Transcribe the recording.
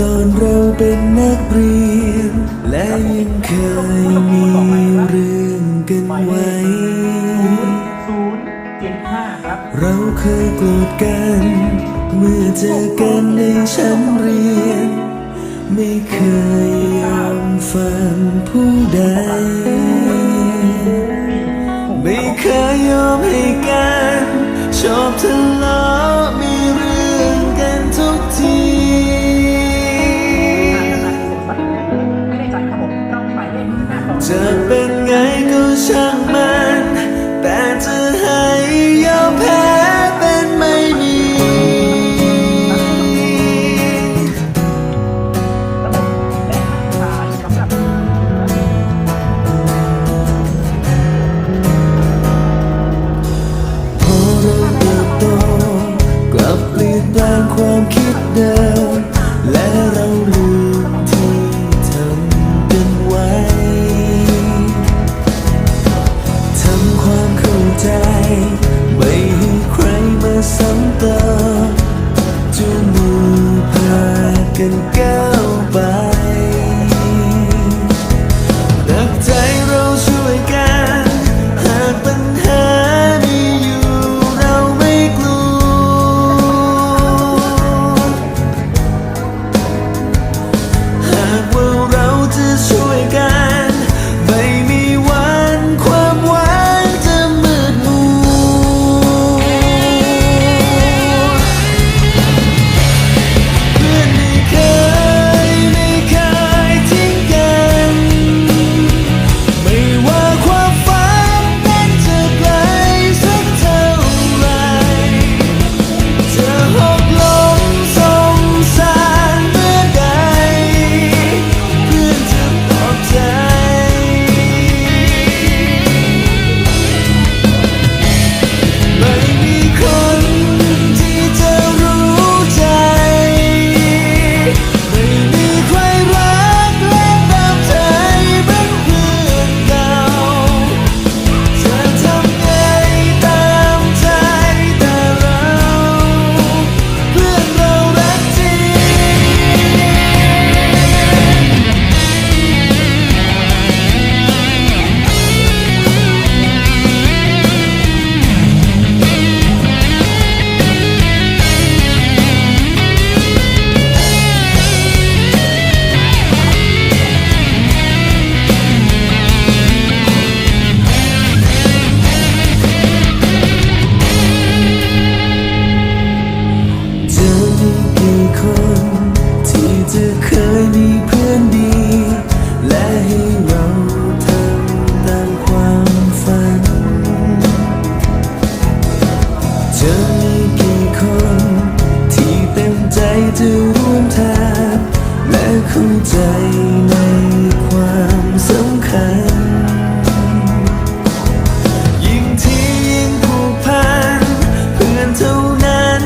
ตอนเราเป็นนักเรียน และยังเคยมีเรื่องกันไว้ ศูนย์เจ็ดห้าครับ เราเคยโกรธกัน เมื่อเจอกันในชั้นเรียน ไม่เคยยอมฟังผู้ใด ไม่เคยยอมให้กัน ชอบทะเลาะมี ก็ช่าง ไม่ให้ใครมาซ้ำเติมจูงมือพากันก้ จอกี่คนที่เต็มใจจะร่วมทางและเข้ใจในความสำคัญ ยิ่งที่ยิ่งผูกพันเพื่อนเท่านั้น